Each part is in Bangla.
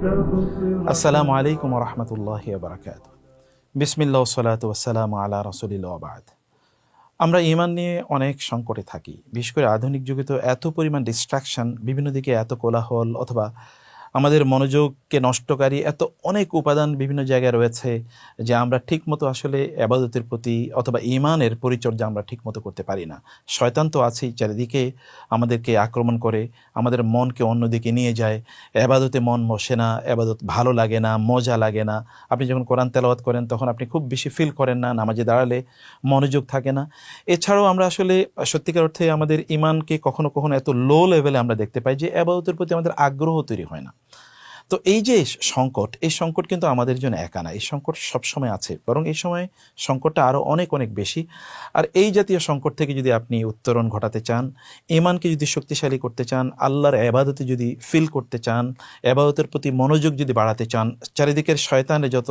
আসসালামু আলাইকুম রহমতুল্লাহ বারাকাত বিসমিল্লা সালাত ওসালাম আলা রসুলিল্লা আবাদ আমরা ইমান নিয়ে অনেক সংকটে থাকি, বিশেষ করে আধুনিক যুগে তো এত পরিমাণ ডিস্ট্রাকশন বিভিন্ন দিকে এত কোলাহল অথবা আমাদের মনোযোগকে নষ্টকারী এত অনেক উপাদান বিভিন্ন জায়গায় রয়েছে যে আমরা ঠিকমতো আসলে আবাদতের প্রতি অথবা ইমানের পরিচর্যা আমরা ঠিকমতো করতে পারি না। শয়তান তো আছেই, চারিদিকে আমাদেরকে আক্রমণ করে, আমাদের মনকে অন্যদিকে নিয়ে যায়। আবাদতে মন বসে না, আবাদত ভালো লাগে না, মজা লাগে না। আপনি যখন কোরআন তেলাওয়াত করেন, তখন আপনি খুব বেশি ফিল করেন না, নামাজে দাঁড়ালে মনোযোগ থাকে না। এছাড়াও আমরা আসলে সত্যিকার অর্থে আমাদের ইমানকে কখনো কখনো এত লো লেভেলে আমরা দেখতে পাই যে আবাদতের প্রতি আমাদের আগ্রহ তৈরি হয় না। তো এই যে সংকট, এই সংকট কিন্তু আমাদের জন্য একা না। এই সংকট সবসময় আছে, বরং এই সময় সংকটটা আরও অনেক অনেক বেশি। আর এই জাতীয় সংকট থেকে যদি আপনি উত্তরণ ঘটাতে চান ইমানকে যদি শক্তিশালী করতে চান, আল্লাহর আবাদতে যদি ফিল করতে চান আবাদতের প্রতি মনোযোগ যদি বাড়াতে চান, চারিদিকের শয়তানে যত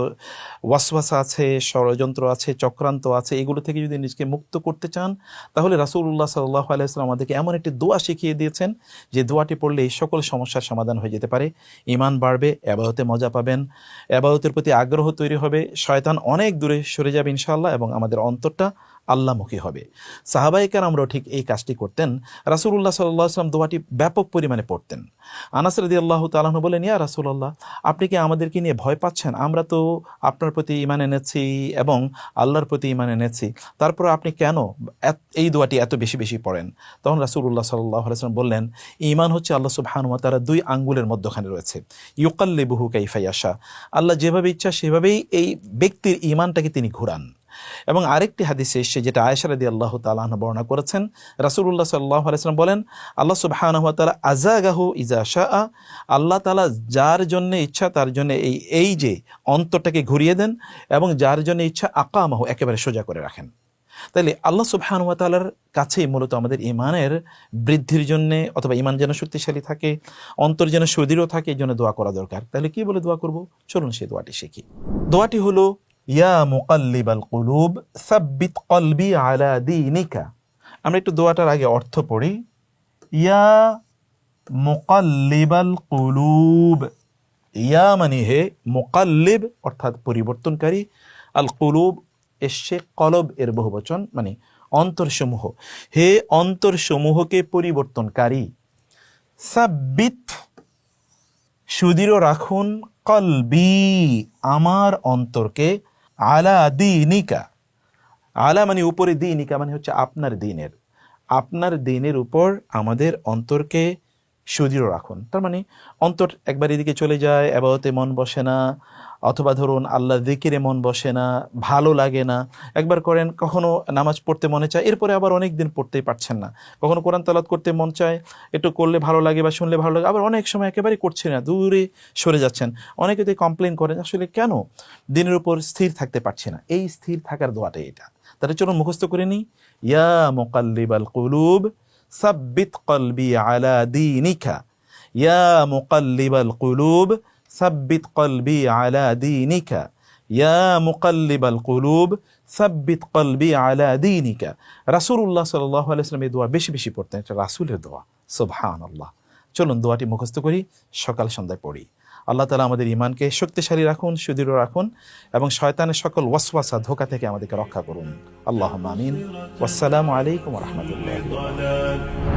ওয়াসওয়াসা আছে, ষড়যন্ত্র আছে, চক্রান্ত আছে, এগুলো থেকে যদি নিজেকে মুক্ত করতে চান, তাহলে রাসুল্লাহ সাল্লাহ আলাইসলাম আমাদেরকে এমন একটি দোয়া শিখিয়ে দিয়েছেন, যে দোয়াটি পড়লে এই সকল সমস্যার সমাধান হয়ে যেতে পারে। ইমান বাড়বে অ্যাবাহতে মজা পাবেন। অ্যাবাহতের প্রতি আগ্রহ তৈরি হবে। শয়তান অনেক দূরে সরে যাবে ইনশাল্লাহ এবং আমাদের অন্তরটা আল্লাহমুখী হবে। সাহাবাইকার আমরাও ঠিক এই কাজটি করতেন। রাসুল্লাহ সাল্লাহ আসলাম দোয়াটি ব্যাপক পরিমাণে পড়তেন। আনাস রদি আল্লাহ তালাহ বলেন, ইয়া রাসুল্লাহ আপনি কি আমাদেরকে নিয়ে ভয় পাচ্ছেন? আমরা তো আপনার প্রতি ইমান এনেছি এবং আল্লাহর প্রতি ইমান এনেছি। তারপর আপনি কেন এই দোয়াটি এত বেশি বেশি পড়েন? তখন রাসুল্লাহ সাল্লাহ আলাইসলাম বললেন ইমান হচ্ছে আল্লাহ সুবহানুয়া তারা দুই আঙ্গুলের মধ্যখানে রয়েছে। ইউকাল্লি বহু কাইফাইয়াশা আল্লাহ যেভাবে ইচ্ছা, সেভাবেই এই ব্যক্তির ইমানটাকে তিনি ঘুরান। এবং আরেকটি হাদিসে এসছে যেটা আয়সারাদি আল্লাহ তালাহ বর্ণনা করেছেন। রাসুল্লাহ সাল্লাহ আলাইসলাম বলেন, আল্লাহ সুবাহান তালা আজাগাহু ইজা শাহ আল্লাহ তালা যার জন্য ইচ্ছা, তার জন্য এই এই যে অন্তরটাকে ঘুরিয়ে দেন এবং যার জন্য ইচ্ছা আকামাহু, একেবারে সোজা করে রাখেন। তাইলে আল্লাহ সুবহান ওয়া তাআলার কাছেই মূলত আমাদের ইমানের বৃদ্ধির জন্য অথবা ইমান যেন শক্তিশালী থাকে, অন্তর যেন সুদৃঢ় থাকে, এই জন্য দোয়া করা দরকার। তাহলে কি বলে দোয়া করব? চলুন সেই দোয়াটি শিখি। দোয়াটি হলো ইয়া মুকাল্লিবাল কুলুব, সাব্বিত কলবি আলা দীনিকা। আমরা একটু দোয়াটার আগে অর্থ পড়ি। ইয়া মুকাল্লিবাল কুলুব। ইয়া মানে হে মুকাল্লিব, অর্থাৎ পরিবর্তনকারী। আল কুলুব এসে কলব এর বহুবচন মানে অন্তরসমূহ। হে অন্তরসমূহকে পরিবর্তনকারী, সাব্বিত, সুদৃঢ় রাখুন কলবি আমার অন্তরকে। আলা দিনিকা। আলা মানে উপরে দিনিকা মানে হচ্ছে আপনার দিনের। আপনার দিনের উপর আমাদের অন্তরকে সুদৃঢ় রাখুন। তার মানে অন্তর একবার এদিকে চলে যায় এবারতে মন বসে না, অথবা ধরুন আল্লাহ দিকিরে মন বসে না, ভালো লাগে না। একবার করেন, কখনো নামাজ পড়তে মনে চায়, এরপরে আবার অনেক দিন পড়তেই পারছেন না। কখনো কোরআন তালাত করতে মন চায়, একটু করলে ভালো লাগে বা শুনলে ভালো লাগে, আবার অনেক সময় একেবারেই করছে না, দূরে সরে যাচ্ছেন। অনেকে তো কমপ্লেন করেন, আসলে কেন? দিনের উপর স্থির থাকতে পারছে না। এই স্থির থাকার দোয়াটাই এটা। তাহলে চলুন মুখস্থ করে নিই। ইয়া মোকাল্লিবাল কুলুব সাব্বিত কলবি আলা দীনিকা ইয়া মুকাল্লিবাল কুলুব সাব্বিত কলবি আলা দীনিকা ইয়া মুকাল্লিবাল কুলুব সাব্বিত কলবি আলা দীনিকা রাসূলুল্লাহ সাল্লাল্লাহু আলাইহি ওয়াসাল্লাম এই দোয়া বেশি বেশি পড়তেন। এটা রাসূলের দোয়া। সুবহানাল্লাহ। চলুন দোয়াটি মুখস্থ করি। সকাল সন্ধ্যায় পড়ি। আল্লাহ তালা আমাদের ইমানকে শক্তিশালী রাখুন, সুদৃঢ় রাখুন এবং শয়তানের সকল ওয়াসওয়াসা ধোকা থেকে আমাদেরকে রক্ষা করুন। আল্লাহ আমিন। আসসালামু আলাইকুম রহমতুল্লাহ।